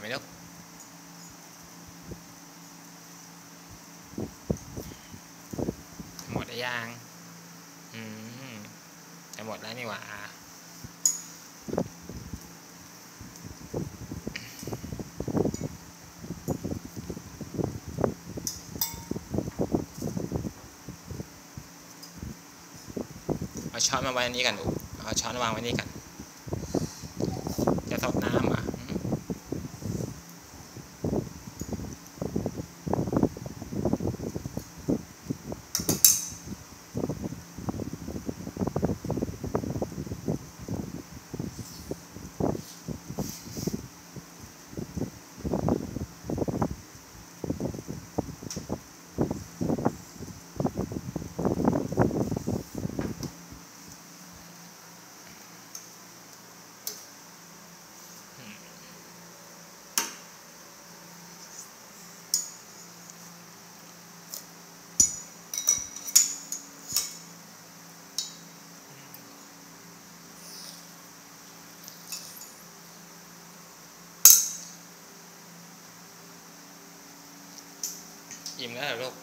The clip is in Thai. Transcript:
ไหมลูกหมดหรืยังอืมจะหมดแล้วนี่หว่าเอาช้อนมาไว้นี้กันลูเอาช้อนวางไว้นี่กันจะทดน้ำ อิ่มแล้วเหรอลูก